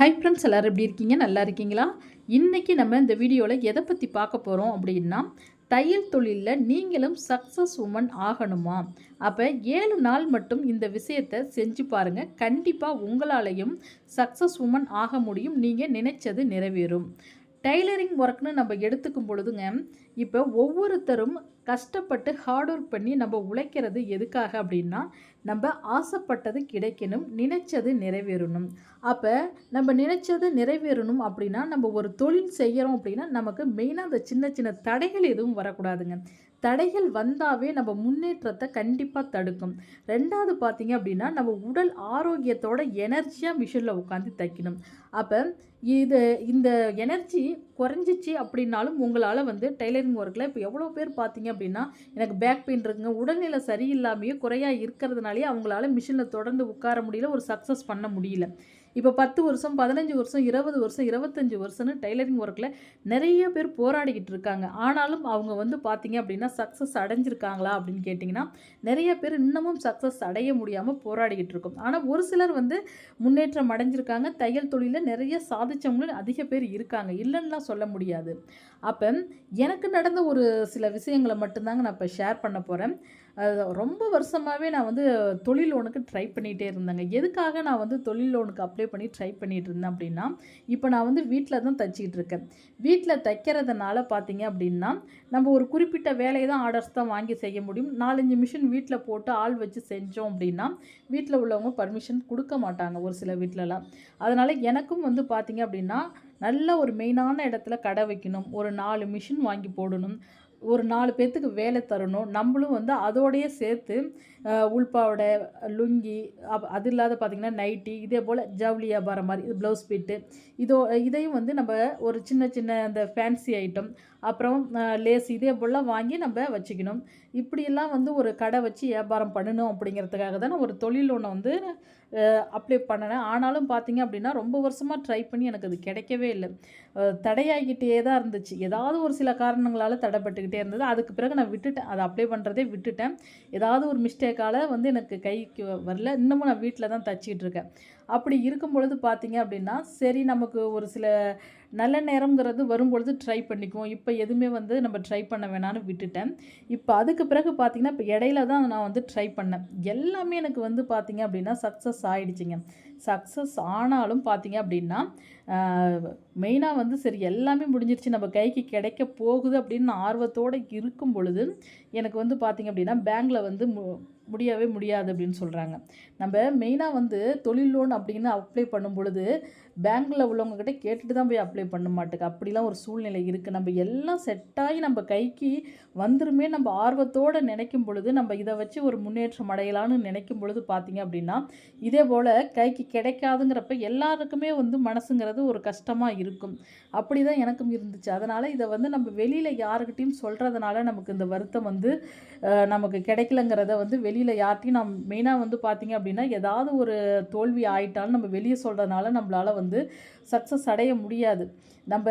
Hi friends எல்லோரும் எப்படி இருக்கீங்க? நல்லா இருக்கீங்களா? இன்றைக்கி நம்ம இந்த வீடியோவில் எதை பற்றி பார்க்க போகிறோம் அப்படின்னா தையல் தொழிலில் நீங்களும் சக்ஸஸ் உமன் ஆகணுமா? அப்போ ஏழு நாள் மட்டும் இந்த விஷயத்தை செஞ்சு பாருங்கள் கண்டிப்பாக உங்களாலையும் சக்ஸஸ் உமன் ஆக முடியும். நீங்கள் நினைச்சது நிறைவேறும். டைலரிங் ஒர்க்னு நம்ம எடுத்துக்கும் பொழுதுங்க இப்போ ஒவ்வொருத்தரும் கஷ்டப்பட்டு ஹார்ட் ஒர்க் பண்ணி நம்ம உழைக்கிறது எதுக்காக அப்படின்னா நம்ம ஆசைப்பட்டது கிடைக்கணும் நினைச்சது நிறைவேறணும். அப்போ நம்ம நினைச்சது நிறைவேறணும் அப்படின்னா நம்ம ஒரு தொழில் செய்கிறோம் அப்படின்னா நமக்கு மெயினாக அந்த சின்ன சின்ன தடைகள் எதுவும் வரக்கூடாதுங்க. தடைகள் வந்தாவே நம்ம முன்னேற்றத்தை கண்டிப்பாக தடுக்கும். ரெண்டாவது பார்த்தீங்க அப்படின்னா நம்ம உடல் ஆரோக்கியத்தோட எனர்ஜியாக மிஷினில் உட்காந்து தைக்கணும். அப்போ இது இந்த எனர்ஜி குறைஞ்சிச்சு அப்படின்னாலும் உங்களால் வந்து டெய்லரிங் ஒர்க்கில் இப்போ எவ்வளோ பேர் பார்த்தீங்க அப்படின்னா எனக்கு பேக் பெயின் இருக்குங்க உடல்நிலை சரியில்லாமையே குறையாக இருக்கிறதுனாலே அவங்களால மிஷினில் தொடர்ந்து உட்கார முடியல ஒரு சக்ஸஸ் பண்ண முடியல. இப்போ பத்து வருஷம் பதினஞ்சு வருஷம் இருபது வருஷம் இருபத்தஞ்சி வருஷம்னு டைலரிங் ஒர்க்கில் நிறைய பேர் போராடிக்கிட்டு இருக்காங்க. ஆனாலும் அவங்க வந்து பார்த்தீங்க அப்படின்னா சக்ஸஸ் அடைஞ்சிருக்காங்களா அப்படின்னு கேட்டிங்கன்னா நிறைய பேர் இன்னமும் சக்ஸஸ் அடைய முடியாமல் போராடிக்கிட்டு இருக்கும். ஆனால் ஒரு சிலர் வந்து முன்னேற்றம் அடைஞ்சிருக்காங்க. தையல் தொழிலில் நிறைய சாதித்தவங்களும் அதிக பேர் இருக்காங்க. இல்லைன்னுலாம் சொல்ல முடியாது. அப்போ எனக்கு நடந்த ஒரு சில விஷயங்களை மட்டும்தாங்க நான் இப்போ ஷேர் பண்ண போகிறேன் ரொம்ப வருஷமாகவே நான் வந்து தொழில் லோனுக்கு ட்ரை பண்ணிகிட்டே இருந்தேங்க. எதுக்காக நான் வந்து தொழில் லோனுக்கு அப்ளை பண்ணி ட்ரை பண்ணிகிட்டு இருந்தேன் அப்படின்னா இப்போ நான் வந்து வீட்டில் தான் தைச்சிக்கிட்டு இருக்கேன். வீட்டில் தைக்கிறதுனால பார்த்தீங்க அப்படின்னா நம்ம ஒரு குறிப்பிட்ட வேலையை தான் ஆர்டர்ஸ் தான் வாங்கி செய்ய முடியும். நாலஞ்சு மிஷின் வீட்டில் போட்டு ஆள் வச்சு செஞ்சோம் அப்படின்னா வீட்டில் உள்ளவங்க பர்மிஷன் கொடுக்க மாட்டாங்க ஒரு சில வீட்டிலலாம் அதனால் எனக்கும் வந்து பார்த்தீங்க அப்படின்னா நல்ல ஒரு மெயினான இடத்துல கடை வைக்கணும். ஒரு நாலு மிஷின் வாங்கி போடணும். ஒரு நாலு பேர்த்துக்கு வேலை தரணும் நம்மளும் வந்து அதோடையே சேர்த்து உள்பாவோட லுங்கி அப் அது இல்லாத பார்த்திங்கன்னா நைட்டி இதே போல் ஜவுளி வியாபாரம் மாதிரி இது ப்ளவுஸ் பீட்டு இதோ இதையும் வந்து நம்ம ஒரு சின்ன சின்ன அந்த ஃபேன்சி ஐட்டம் அப்புறம் லேஸ் இதே போல் வாங்கி நம்ம வச்சுக்கணும். இப்படியெல்லாம் வந்து ஒரு கடை வச்சு வியாபாரம் பண்ணணும் அப்படிங்கிறதுக்காக தான் நான் ஒரு தொழில் ஒன்று வந்து அப்ளை பண்ணினேன். ஆனாலும் பார்த்திங்க அப்படின்னா ரொம்ப வருஷமாக ட்ரை பண்ணி எனக்கு அது கிடைக்கவே இல்லை. தடையாகிட்டே தான் இருந்துச்சு. ஏதாவது ஒரு சில காரணங்களால் தடைப்பட்டுக்கிட்டே இருந்தது. அதுக்கு பிறகு நான் விட்டுட்டேன். அதை அப்ளை பண்ணுறதே விட்டுட்டேன். ஏதாவது ஒரு மிஸ்டேக் காலை வந்து எனக்கு கைக்கு வரல. இன்னமும் நான் வீட்டில் தான் தச்சிக்கிட்டு இருக்கேன். அப்படி இருக்கும் பொழுது பார்த்தீங்க அப்படின்னா சரி நமக்கு ஒரு சில நல்ல நேரங்கிறது வரும்பொழுது ட்ரை பண்ணிக்குவோம். இப்போ எதுவுமே வந்து நம்ம ட்ரை பண்ண வேணான்னு விட்டுட்டேன். இப்போ அதுக்கு பிறகு பார்த்திங்கன்னா இப்போ இடையில தான் நான் வந்து ட்ரை பண்ணேன். எல்லாமே எனக்கு வந்து பார்த்திங்க அப்படின்னா சக்ஸஸ் ஆகிடுச்சிங்க சக்ஸஸ் ஆனாலும் பார்த்திங்க அப்படின்னா மெயினாக வந்து சரி எல்லாமே முடிஞ்சிருச்சு. நம்ம கைக்கு கிடைக்க போகுது அப்படின்னு ஆர்வத்தோடு இருக்கும் பொழுது எனக்கு வந்து பார்த்திங்க அப்படின்னா பேங்கில் வந்து மு முடியவே முடியாது அப்படின்னு சொல்கிறாங்க நம்ம மெயினாக வந்து தொழில் லோன் அப்படின்னு அப்ளை பண்ணும் பொழுது பேங்க்கில் உள்ளவங்கக்கிட்ட கேட்டுட்டு தான் போய் அப்ளை பண்ண மாட்டேங்க அப்படிலாம் ஒரு சூழ்நிலை இருக்குது நம்ம எல்லாம் செட்டாகி நம்ம கைக்கு வந்துருமே நம்ம ஆர்வத்தோடு நினைக்கும் பொழுது நம்ம இதை வச்சு ஒரு முன்னேற்றம் அடையலான்னு நினைக்கும் பொழுது பார்த்திங்க அப்படின்னா இதே போல் கைக்கு கிடைக்காதுங்கிறப்ப எல்லாருக்குமே வந்து மனசுங்கிறது ஒரு கஷ்டமாக இருக்கும். அப்படி தான் எனக்கும் இருந்துச்சு. அதனால் இதை வந்து நம்ம வெளியில் யாருக்கிட்டையும் சொல்கிறதுனால நமக்கு இந்த வருத்தம் வந்து நமக்கு கிடைக்கலங்கிறத வந்து வெளியில் யார்ட்டையும் நம்ம மெயினாக வந்து பார்த்திங்க அப்படின்னா ஏதாவது ஒரு தோல்வி ஆயிட்டாலும் நம்ம வெளியே சொல்கிறதுனால நம்மளால் வந்து சக்ஸஸ் அடைய முடியாது. நம்ம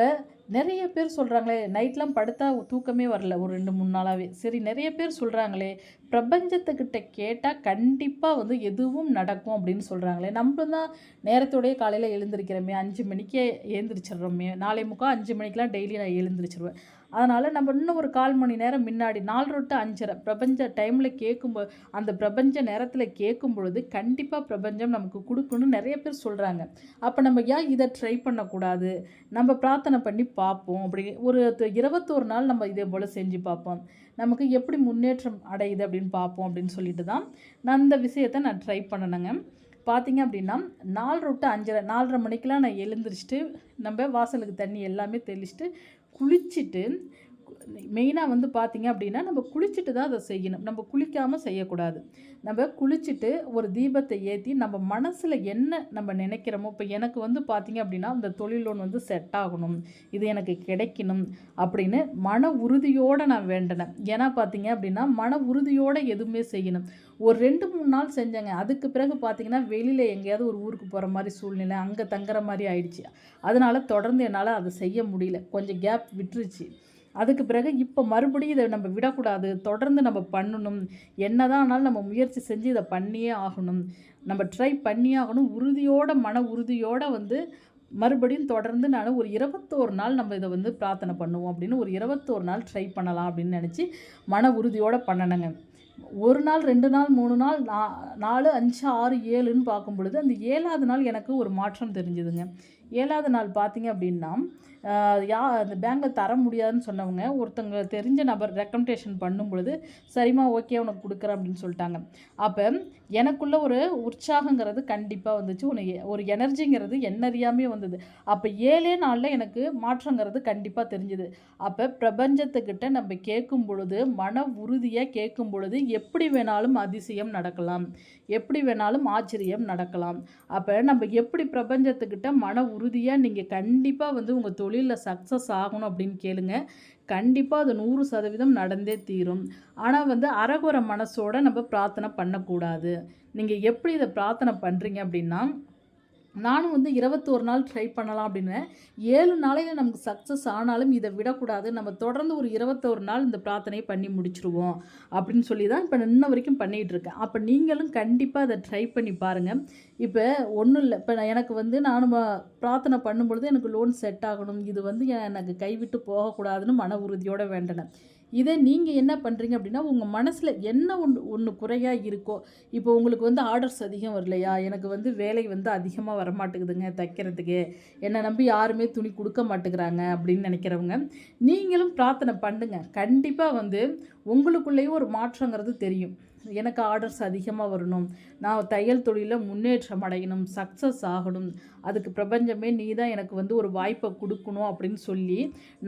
நிறைய பேர் சொல்கிறாங்களே நைட்லாம் படுத்தா தூக்கமே வரல ஒரு ரெண்டு மூணு நாளாகவே சரி நிறைய பேர் சொல்கிறாங்களே பிரபஞ்சத்துக்கிட்ட கேட்டால் கண்டிப்பாக வந்து எதுவும் நடக்கும் அப்படின்னு சொல்கிறாங்களே நம்மளும் தான் நேரத்தோடைய காலையில் எழுந்திருக்கிறோமே அஞ்சு மணிக்கே எழுந்திரிச்சிட்றோமே நாளை முக்கால் அஞ்சு மணிக்கெலாம் டெய்லி நான் எழுந்திரிச்சிருவேன். அதனால் நம்ம இன்னும் ஒரு கால் மணி நேரம் முன்னாடி நாலு ரொட்டு அஞ்சரை பிரபஞ்ச டைமில் கேட்கும்போது அந்த பிரபஞ்ச நேரத்தில் கேட்கும் பொழுது கண்டிப்பாக பிரபஞ்சம் நமக்கு கொடுக்கணும்னு நிறைய பேர் சொல்கிறாங்க அப்போ நம்ம ஏன் இதை ட்ரை பண்ணக்கூடாது? நம்ம பிரார்த்தனை பண்ணி பார்ப்போம். அப்படி ஒரு இருபத்தோரு நாள் நம்ம இதே போல் செஞ்சு பார்ப்போம். நமக்கு எப்படி முன்னேற்றம் அடையுது அப்படின்னு பார்ப்போம் அப்படின்னு சொல்லிட்டு தான் நான் அந்த விஷயத்தை நான் ட்ரை பண்ணணுங்க பார்த்தீங்க அப்படின்னா நாலு ரொட்டு அஞ்சரை நாலரை மணிக்கெலாம் நான் எழுந்திரிச்சிட்டு நம்ம வாசலுக்கு தண்ணி எல்லாமே தெளிச்சுட்டு குளிச்சுட்டு மெயினாக வந்து பார்த்திங்க அப்படின்னா நம்ம குளிச்சுட்டு தான் அதை செய்யணும். நம்ம குளிக்காமல் செய்யக்கூடாது. நம்ம குளிச்சுட்டு ஒரு தீபத்தை ஏற்றி நம்ம மனசில் என்ன நம்ம நினைக்கிறோமோ இப்போ எனக்கு வந்து பார்த்திங்க அப்படின்னா அந்த தொழில் லோன் வந்து செட் ஆகணும். இது எனக்கு கிடைக்கணும் அப்படின்னு மன உறுதியோடு நான் வேண்டினேன் ஏன்னா பார்த்தீங்க அப்படின்னா மன உறுதியோடு எதுவுமே செய்யணும். ஒரு ரெண்டு மூணு நாள் செஞ்சேங்க. அதுக்கு பிறகு பார்த்தீங்கன்னா வெளியில் எங்கேயாவது ஒரு ஊருக்கு போகிற மாதிரி சூழ்நிலை அங்கே தங்குற மாதிரி ஆயிடுச்சு. அதனால் தொடர்ந்து என்னால் அதை செய்ய முடியல. கொஞ்சம் கேப் விட்டுருச்சு. அதுக்கு பிறகு இப்போ மறுபடியும் இதை நம்ம விடக்கூடாது. தொடர்ந்து நம்ம பண்ணணும். என்ன தான் ஆனாலும் நம்ம முயற்சி செஞ்சு இதை பண்ணியே ஆகணும். நம்ம ட்ரை பண்ணியே ஆகணும். உறுதியோட மன உறுதியோடு வந்து மறுபடியும் தொடர்ந்து நான் ஒரு இருபத்தோரு நாள் நம்ம இதை வந்து பிரார்த்தனை பண்ணுவோம் அப்படின்னு ஒரு இருபத்தோரு நாள் ட்ரை பண்ணலாம் அப்படின்னு நினச்சி மன உறுதியோடு பண்ணணுங்க. ஒரு நாள் ரெண்டு நாள் மூணு நாள் நா நாலு அஞ்சு ஆறு ஏழுன்னு பார்க்கும் பொழுது அந்த ஏழாவது நாள் எனக்கு ஒரு மாற்றம் தெரிஞ்சுதுங்க. ஏழாவது நாள் பார்த்தீங்க அப்படின்னா யா அந்த பேங்கில் தர முடியாதுன்னு சொன்னவங்க ஒருத்தங்க தெரிஞ்ச நபர் ரெக்கமெண்டேஷன் பண்ணும் பொழுது சரிம்மா ஓகே உனக்கு கொடுக்குறேன் அப்படின்னு சொல்லிட்டாங்க. அப்போ எனக்குள்ள ஒரு உற்சாகங்கிறது கண்டிப்பாக வந்துச்சு. உனக்கு எ- ஒரு எனர்ஜிங்கிறது என்னறியாமே வந்தது. அப்போ ஏழே நாளில் எனக்கு மாற்றங்கிறது கண்டிப்பாக தெரிஞ்சுது. அப்போ பிரபஞ்சத்துக்கிட்ட நம்ம கேட்கும் பொழுது மன உறுதியாக கேட்கும் பொழுது எப்படி வேணாலும் அதிசயம் நடக்கலாம். எப்படி வேணாலும் ஆச்சரியம் நடக்கலாம். அப்போ நம்ம எப்படி பிரபஞ்சத்துக்கிட்ட மன உறுதியாக நீங்கள் கண்டிப்பாக வந்து உங்கள் தொழிலில் சக்ஸஸ் ஆகணும் அப்படின்னு கேளுங்க. கண்டிப்பாக அது நூறு சதவீதம் நடந்தே தீரும். ஆனால் வந்து அறகுற மனசோட நம்ம பிரார்த்தனை பண்ணக்கூடாது. நீங்கள் எப்படி இதை பிரார்த்தனை பண்ணுறீங்க அப்படின்னா நானும் வந்து இருபத்தோரு நாள் ட்ரை பண்ணலாம் அப்படின்னு ஏழு நாளையில் நமக்கு சக்ஸஸ் ஆனாலும் இதை விடக்கூடாது. நம்ம தொடர்ந்து ஒரு இருபத்தோரு நாள் இந்த பிரார்த்தனையை பண்ணி முடிச்சிருவோம் அப்படின்னு சொல்லி தான் இப்போ இன்ன வரைக்கும் பண்ணிகிட்டு இருக்கேன். அப்போ நீங்களும் கண்டிப்பாக அதை ட்ரை பண்ணி பாருங்கள் இப்போ ஒன்றும் இல்லை. இப்போ நான் எனக்கு வந்து நானும் பிரார்த்தனை பண்ணும்பொழுது எனக்கு லோன் செட் ஆகணும். இது வந்து எனக்கு கைவிட்டு போகக்கூடாதுன்னு மன உறுதியோடு வேண்டினேன் இதை நீங்கள் என்ன பண்ணுறீங்க அப்படின்னா உங்கள் மனசில் என்ன ஒன்று ஒன்று குறையாக இருக்கோ இப்போ உங்களுக்கு வந்து ஆர்டர்ஸ் அதிகம் வரலையா? எனக்கு வந்து வேலை வந்து அதிகமாக வரமாட்டேங்குதுங்க தைக்கிறதுக்கு. என்னை நம்பி யாருமே துணி கொடுக்க மாட்டேங்கிறாங்க அப்படின்னு நினைக்கிறவங்க நீங்களும் பிரார்த்தனை பண்ணுங்கள் கண்டிப்பாக வந்து உங்களுக்குள்ளேயும் ஒரு மாற்றங்கிறது தெரியும். எனக்கு ஆர்டர்ஸ் அதிகமாக வரணும். நான் தையல் தொழிலில் முன்னேற்றம் அடையணும் சக்ஸஸ் ஆகணும். அதுக்கு பிரபஞ்சமே நீ தான் எனக்கு வந்து ஒரு வாய்ப்பை கொடுக்கணும் அப்படின்னு சொல்லி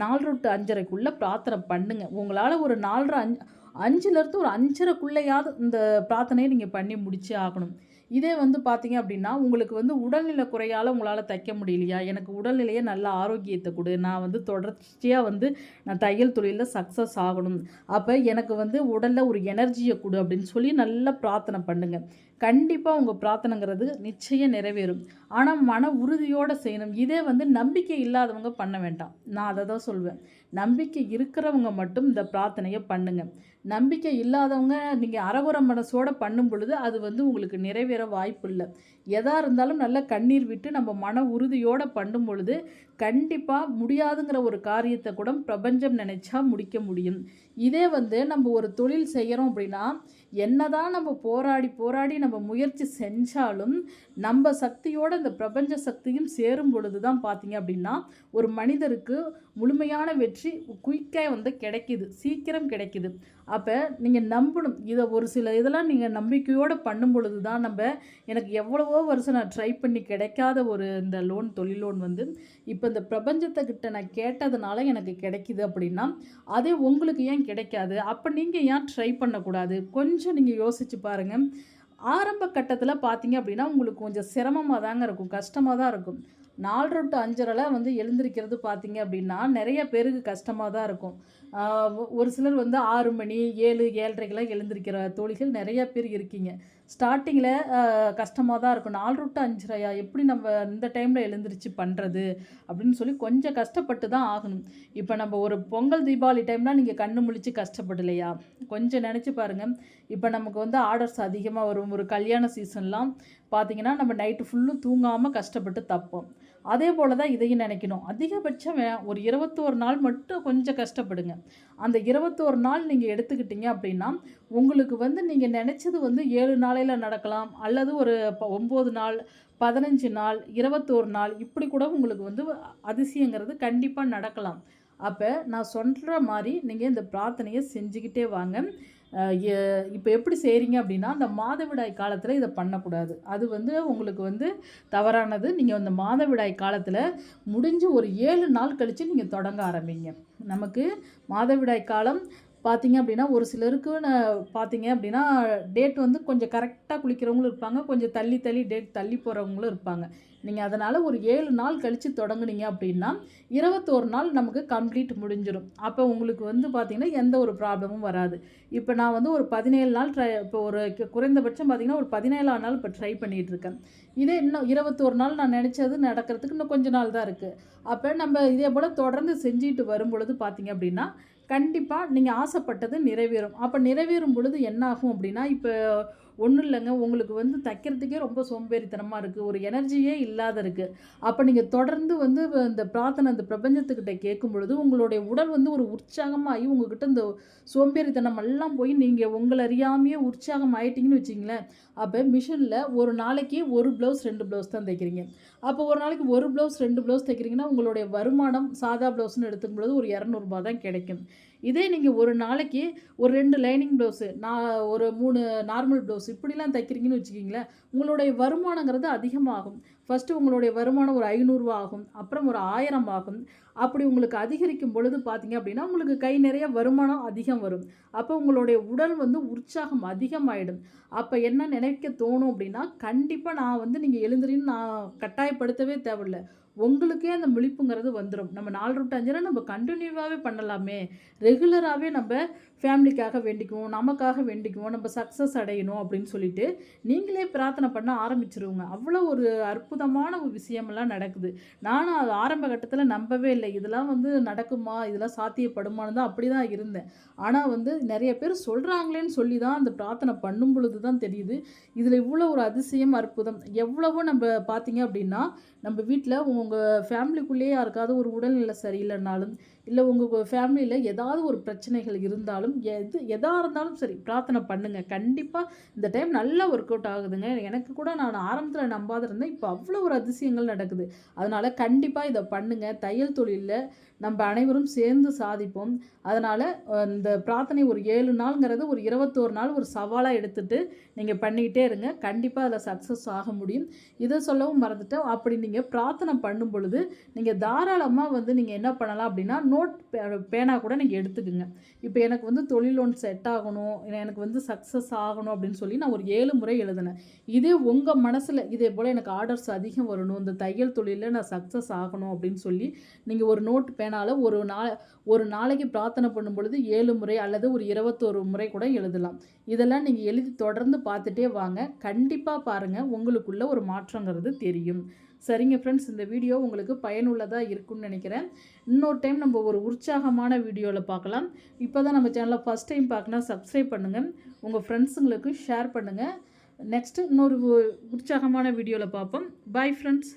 நாலு டு அஞ்சரைக்குள்ளே பிரார்த்தனை பண்ணுங்க. உங்களால் ஒரு நாலரை அஞ்சு அஞ்சுலேருந்து ஒரு அஞ்சரைக்குள்ளேயாவது இந்த பிரார்த்தனையை நீங்கள் பண்ணி முடிச்சே ஆகணும். இதே வந்து பார்த்தீங்க அப்படின்னா உங்களுக்கு வந்து உடல்நிலை குறையால் உங்களால் தைக்க முடியலையா? எனக்கு உடல்நிலையை நல்ல ஆரோக்கியத்தை கொடு. நான் வந்து தொடர்ச்சியாக வந்து நான் தையல் தொழிலில் சக்ஸஸ் ஆகணும். அப்போ எனக்கு வந்து உடலில் ஒரு எனர்ஜியை கொடு அப்படின்னு சொல்லி நல்லா பிரார்த்தனை பண்ணுங்கள் கண்டிப்பாக உங்கள் பிரார்த்தனைங்கிறது நிச்சயம் நிறைவேறும். ஆனால் மன உறுதியோடு செய்யணும். இதே வந்து நம்பிக்கை இல்லாதவங்க பண்ண வேண்டாம். நான் அதை தான் சொல்வேன். நம்பிக்கை இருக்கிறவங்க மட்டும் இந்த பிரார்த்தனையை பண்ணுங்கள் நம்பிக்கை இல்லாதவங்க நீங்கள் அறகுற மனசோடு பண்ணும் பொழுது அது வந்து உங்களுக்கு நிறைவேற வாய்ப்பு இல்லை எதாக இருந்தாலும் நல்ல கண்ணீர் விட்டு நம்ம மன உறுதியோடு பண்ணும் பொழுது கண்டிப்பாக முடியாதுங்கிற ஒரு காரியத்தை கூட பிரபஞ்சம் நினைச்சா முடிக்க முடியும். இதே வந்து நம்ம ஒரு தொழில் செய்கிறோம் அப்படின்னா என்னதான் நம்ம போராடி போராடி நம்ம முயற்சி செஞ்சாலும் நம்ம சக்தியோட இந்த பிரபஞ்ச சக்தியும் சேரும் பொழுது தான் பார்த்தீங்க அப்படின்னா ஒரு மனிதருக்கு முழுமையான வெற்றி குயிக்காக வந்து கிடைக்கிது சீக்கிரம் கிடைக்கிது. அப்போ நீங்கள் நம்பணும். இதை ஒரு சில இதெல்லாம் நீங்கள் நம்பிக்கையோடு பண்ணும் பொழுது தான் நம்ம எனக்கு எவ்வளவோ வருஷம் நான் ட்ரை பண்ணி கிடைக்காத ஒரு இந்த லோன் தொழில் லோன் வந்து இப்போ இந்த பிரபஞ்சத்தை கிட்ட நான் கேட்டதுனால எனக்கு கிடைக்கிது அப்படின்னா அதே உங்களுக்கு ஏன் கிடைக்காது. அப்போ நீங்கள் ஏன் ட்ரை பண்ணக்கூடாது? கொஞ்சம் நீங்கள் யோசிச்சு பாருங்கள் ஆரம்ப கட்டத்தில் பார்த்தீங்க அப்படின்னா உங்களுக்கு கொஞ்சம் சிரமமாக தாங்க இருக்கும். கஷ்டமாக தான் இருக்கும். நாலு டு அஞ்சரை வந்து எழுந்திருக்கிறது பார்த்தீங்க அப்படின்னா நிறைய பேருக்கு கஷ்டமாக தான் இருக்கும். ஒரு சிலர் வந்து ஆறு மணி ஏழு ஏழரைக்கெல்லாம் எழுந்திருக்கிற தோழிகள் நிறைய பேர் இருக்கீங்க. ஸ்டார்டிங்கில் கஷ்டமாக தான் இருக்கும். நாலு ரொட்டு அஞ்சரையா? எப்படி நம்ம இந்த டைமில் எழுந்திரிச்சு பண்ணுறது அப்படின்னு சொல்லி கொஞ்சம் கஷ்டப்பட்டு தான் ஆகணும். இப்போ நம்ம ஒரு பொங்கல் தீபாவளி டைம்லாம் நீங்கள் கண்ணு முழிச்சு கஷ்டப்படலையா? கொஞ்சம் நினச்சி பாருங்கள் இப்போ நமக்கு வந்து ஆர்டர்ஸ் அதிகமாக வரும். ஒரு கல்யாண சீசன்லாம் பார்த்தீங்கன்னா நம்ம நைட்டு ஃபுல்லும் தூங்காமல் கஷ்டப்பட்டு தப்போம். அதே போல் தான் இதையும் நினைக்கணும். அதிகபட்சம் ஒரு இருபத்தோரு நாள் மட்டும் கொஞ்சம் கஷ்டப்படுங்க. அந்த இருபத்தோரு நாள் நீங்கள் எடுத்துக்கிட்டீங்க அப்படின்னா உங்களுக்கு வந்து நீங்கள் நினச்சது வந்து ஏழு நாளையில் நடக்கலாம் அல்லது ஒரு ப- ஒம்பது நாள் பதினஞ்சு நாள் இருபத்தோரு நாள் இப்படி கூட உங்களுக்கு வந்து அதிசயங்கிறது கண்டிப்பாக நடக்கலாம். அப்போ நான் சொல்கிற மாதிரி நீங்கள் இந்த பிரார்த்தனையை செஞ்சுக்கிட்டே வாங்க. இப்போ எப்படி செய்கிறீங்க அப்படின்னா அந்த மாதவிடாய் காலத்தில் இதை பண்ணக்கூடாது. அது வந்து உங்களுக்கு வந்து தவறானது. நீங்கள் அந்த மாதவிடாய் காலத்தில் முடிஞ்சு ஒரு ஏழு நாள் கழித்து நீங்கள் தொடங்க ஆரம்பிங்க. நமக்கு மாதவிடாய் காலம் பார்த்தீங்க அப்படின்னா ஒரு சிலருக்கு பார்த்தீங்க அப்படின்னா டேட் வந்து கொஞ்சம் கரெக்டாக குளிக்கிறவங்களும் இருப்பாங்க. கொஞ்சம் தள்ளி தள்ளி டேட் தள்ளி போகிறவங்களும் இருப்பாங்க. நீங்கள் அதனால் ஒரு ஏழு நாள் கழித்து தொடங்குனீங்க அப்படின்னா இருபத்தோரு நாள் நமக்கு கம்ப்ளீட் முடிஞ்சிடும் அப்போ உங்களுக்கு வந்து பார்த்திங்கன்னா எந்த ஒரு ப்ராப்ளமும் வராது. இப்போ நான் வந்து ஒரு பதினேழு நாள் ட்ரை இப்போ ஒரு குறைந்தபட்சம் பார்த்திங்கன்னா ஒரு பதினேழாம் நாள் இப்போ ட்ரை பண்ணிகிட்டு இருக்கேன். இதே இன்னும் இருபத்தோரு நாள் நான் நினச்சது நடக்கிறதுக்கு இன்னும் கொஞ்ச நாள் தான் இருக்குது அப்போ நம்ம இதே போல் தொடர்ந்து செஞ்சுட்டு வரும் பொழுது பார்த்தீங்க அப்படின்னா கண்டிப்பாக நீங்கள் ஆசைப்பட்டது நிறைவேறும். அப்போ நிறைவேறும் பொழுது என்ன ஆகும் அப்படின்னா இப்போ ஒன்றும் இல்லைங்க. உங்களுக்கு வந்து தைக்கிறதுக்கே ரொம்ப சோம்பேறித்தனமாக இருக்குது ஒரு எனர்ஜியே இல்லாத இருக்குது அப்போ நீங்கள் தொடர்ந்து வந்து இந்த பிரார்த்தனை இந்த பிரபஞ்சத்துக்கிட்ட கேட்கும் பொழுது உங்களுடைய உடல் வந்து ஒரு உற்சாகமாகி உங்ககிட்ட இந்த சோம்பேறித்தனம் எல்லாம் போய் நீங்கள் உங்களை அறியாமையே உற்சாகம் ஆயிட்டீங்கன்னு வச்சிங்களேன் அப்போ மிஷினில் ஒரு நாளைக்கு ஒரு ப்ளவுஸ் ரெண்டு ப்ளவுஸ் தான் தைக்கிறீங்க. அப்போ ஒரு நாளைக்கு ஒரு ப்ளவுஸ் ரெண்டு ப்ளவுஸ் தைக்கிறீங்கன்னா உங்களுடைய வருமானம் சாதா ப்ளவுஸ்னு எடுத்துக்கும் பொழுது ஒரு இரநூறுபா தான் கிடைக்கும். இதே நீங்கள் ஒரு நாளைக்கு ஒரு ரெண்டு லைனிங் ப்ளவுஸு நான் ஒரு மூணு நார்மல் ப்ளவுஸ் இப்படிலாம் தைக்கிறீங்கன்னு வச்சுக்கிங்களேன் உங்களுடைய வருமானங்கிறது அதிகமாகும். ஃபஸ்ட்டு உங்களுடைய வருமானம் ஒரு ஐநூறுரூவா ஆகும் அப்புறம் ஒரு ஆயிரம் ஆகும். அப்படி உங்களுக்கு அதிகரிக்கும் பொழுது பார்த்தீங்க அப்படின்னா உங்களுக்கு கை நிறைய வருமானம் அதிகம் வரும். அப்போ உங்களுடைய உடல் வந்து உற்சாகம் அதிகமாயிடும். அப்போ என்ன நினைக்க தோணும் அப்படின்னா கண்டிப்பாக நான் வந்து நீங்கள் எழுந்துறின்னு நான் கட்டாயப்படுத்தவே தேவையில்லை. உங்களுக்கே அந்த விழிப்புங்கிறது வந்துடும் நம்ம நாலு ரூட்டு அஞ்சரை நம்ம கண்டினியூவாகவே பண்ணலாமே. ரெகுலராகவே நம்ம ஃபேமிலிக்காக வேண்டிக்குவோம் நமக்காக வேண்டிக்குவோம் நம்ம சக்ஸஸ் அடையணும் அப்படின்னு சொல்லிட்டு நீங்களே பிரார்த்தனை பண்ண ஆரம்பிச்சிருவோங்க. அவ்வளோ ஒரு அற்புதமான ஒரு விஷயமெல்லாம் நடக்குது. நானும் அது ஆரம்ப கட்டத்தில் நம்பவே இல்லை. இதெல்லாம் வந்து நடக்குமா? இதெல்லாம் சாத்தியப்படுமான்னு தான் அப்படி தான் இருந்தேன். ஆனால் வந்து நிறைய பேர் சொல்கிறாங்களேன்னு சொல்லி தான் அந்த பிரார்த்தனை பண்ணும் பொழுது தான் தெரியுது. இதில் இவ்வளோ ஒரு அதிசயம் அற்புதம் எவ்வளவோ நம்ம பார்த்தீங்க அப்படின்னா நம்ம வீட்டில் உங்கள் ஃபேமிலிக்குள்ளேயே யாருக்காவது ஒரு உடல்நிலை சரியில்லைனாலும் இல்லை உங்கள் ஃபேமிலியில் ஏதாவது ஒரு பிரச்சனைகள் இருந்தாலும் எது எதாக இருந்தாலும் சரி பிரார்த்தனை பண்ணுங்கள் கண்டிப்பாக இந்த டைம் நல்லா ஒர்க் அவுட் ஆகுதுங்க. எனக்கு கூட நான் ஆரம்பத்தில் நம்பாத இருந்தேன் இப்போ அவ்வளோ ஒரு அதிசயங்கள் நடக்குது. அதனால் கண்டிப்பாக இதை பண்ணுங்கள் தையல் தொழிலில் நம்ம அனைவரும் சேர்ந்து சாதிப்போம். அதனால் இந்த பிரார்த்தனை ஒரு ஏழு நாள்ங்கிறது ஒரு இருபத்தோரு நாள் ஒரு சவாலாக எடுத்துகிட்டு நீங்கள் பண்ணிக்கிட்டே இருங்க. கண்டிப்பாக அதில் சக்ஸஸ் ஆக முடியும். இதை சொல்லவும் மறந்துட்டேன். அப்படி நீங்கள் பிரார்த்தனை பண்ணும் பொழுது நீங்கள் தாராளமாக வந்து நீங்கள் என்ன பண்ணலாம் அப்படின்னா நோட் பேனா கூட நீங்கள் எடுத்துக்குங்க. இப்போ எனக்கு வந்து தொழில் ஒன்று செட் ஆகணும். எனக்கு வந்து சக்ஸஸ் ஆகணும் அப்படின்னு சொல்லி நான் ஒரு ஏழு முறை எழுதினேன். இதே உங்கள் மனசில் இதே போல் எனக்கு ஆர்டர்ஸ் அதிகம் வரணும். இந்த தையல் தொழிலில் நான் சக்ஸஸ் ஆகணும் அப்படின்னு சொல்லி நீங்கள் ஒரு நோட் பேனால் ஒரு நாள் ஒரு நாளைக்கு பிரார்த்தனை பண்ணும் பொழுது ஏழு முறை அல்லது ஒரு இருபத்தோரு முறை கூட எழுதலாம். இதெல்லாம் நீங்கள் எழுதி தொடர்ந்து பார்த்துட்டே வாங்க. கண்டிப்பாக பாருங்கள் உங்களுக்குள்ள ஒரு மாற்றங்கிறது தெரியும். சரிங்க ஃப்ரெண்ட்ஸ் இந்த வீடியோ உங்களுக்கு பயனுள்ளதாக இருக்கும்னு நினைக்கிறேன். இன்னொரு டைம் நம்ம ஒரு உற்சாகமான வீடியோவில் பார்க்கலாம். இப்போ தான் நம்ம சேனலை ஃபஸ்ட் டைம் பார்க்கணும் சப்ஸ்கிரைப் பண்ணுங்கள் உங்கள் ஃப்ரெண்ட்ஸுங்களுக்கு ஷேர் பண்ணுங்கள் நெக்ஸ்ட்டு இன்னொரு உற்சாகமான வீடியோவில் பார்ப்போம். Bye friends